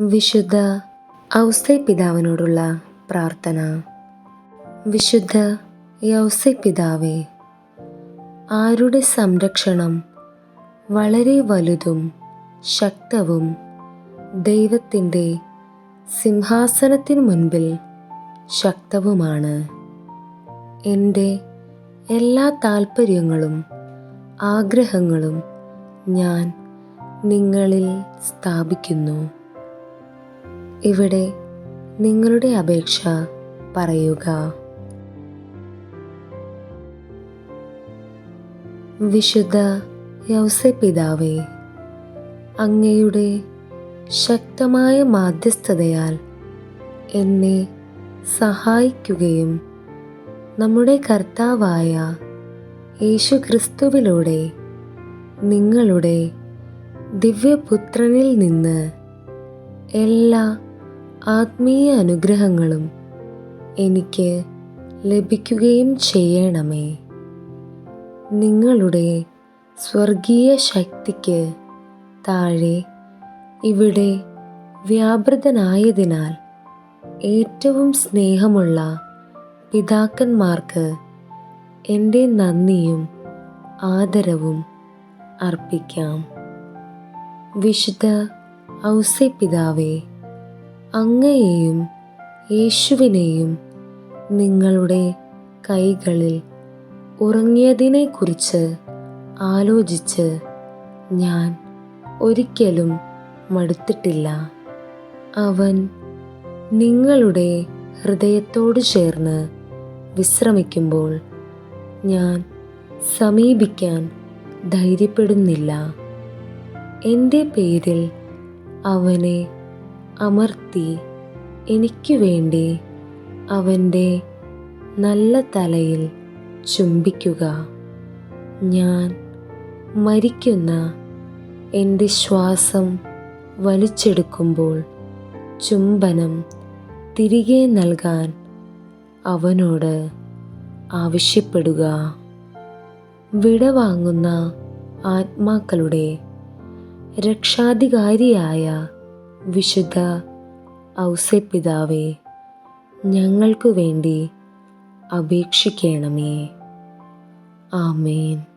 വിശുദ്ധ ഔസേ പിതാവിനോടുള്ള പ്രാർത്ഥന. വിശുദ്ധ യൗസേ പിതാവേ ആരുടെ സംരക്ഷണം വളരെ വലുതും ശക്തവും ദൈവത്തിന്റെ സിംഹാസനത്തിന് മുൻപിൽ ശക്തവുമാണ്. എന്റെ എല്ലാ താൽപ്പര്യങ്ങളും ആഗ്രഹങ്ങളും ഞാൻ നിങ്ങളിൽ സ്ഥാപിക്കുന്നു. ഇവിടെ നിങ്ങളുടെ അപേക്ഷ പറയുക. വിശുദ്ധ യൗസെ പിതാവേ അങ്ങയുടെ ശക്തമായ മാധ്യസ്ഥതയാൽ എന്നെ സഹായിക്കുകയും നമ്മുടെ കർത്താവായ യേശു ക്രിസ്തുവിലൂടെ നിങ്ങളുടെ ദിവ്യപുത്രനിൽ നിന്ന് എല്ലാ ആത്മീയ അനുഗ്രഹങ്ങളും എനിക്ക് ലഭിക്കുകയും ചെയ്യണമേ. നിങ്ങളുടെ സ്വർഗീയ ശക്തിക്ക് താഴെ ഇവിടെ വ്യാപൃതനായതിനാൽ ഏറ്റവും സ്നേഹമുള്ള പിതാക്കന്മാർക്ക് എന്റെ നന്ദിയും ആദരവും അർപ്പിക്കാം. വിശുദ്ധ ഔസേ പിതാവേ അങ്ങയെയും യേശുവിനെയും നിങ്ങളുടെ കൈകളിൽ ഉറങ്ങിയതിനെക്കുറിച്ച് ആലോചിച്ച് ഞാൻ ഒരിക്കലും മടുത്തിട്ടില്ല. അവൻ നിങ്ങളുടെ ഹൃദയത്തോട് ചേർന്ന് വിശ്രമിക്കുമ്പോൾ ഞാൻ സമീപിക്കാൻ ധൈര്യപ്പെടുന്നില്ല. എന്റെ പേരിൽ അവനെ അമർത്തി എനിക്ക് വേണ്ടി അവന്റെ നല്ല തലയിൽ ചുംബിക്കുക. ഞാൻ മരിക്കുന്ന എന്റെ ശ്വാസം വലിച്ചെടുക്കുമ്പോൾ ചുംബനം തിരികെ നൽകാൻ അവനോട് ആവശ്യപ്പെടുക. വിടവാങ്ങുന്ന ആത്മാക്കളുടെ രക്ഷാധികാരിയായ വിശുദ്ധ ഔസപിതാവേ ഞങ്ങൾക്കു വേണ്ടി അപേക്ഷിക്കണമേ. ആമേൻ.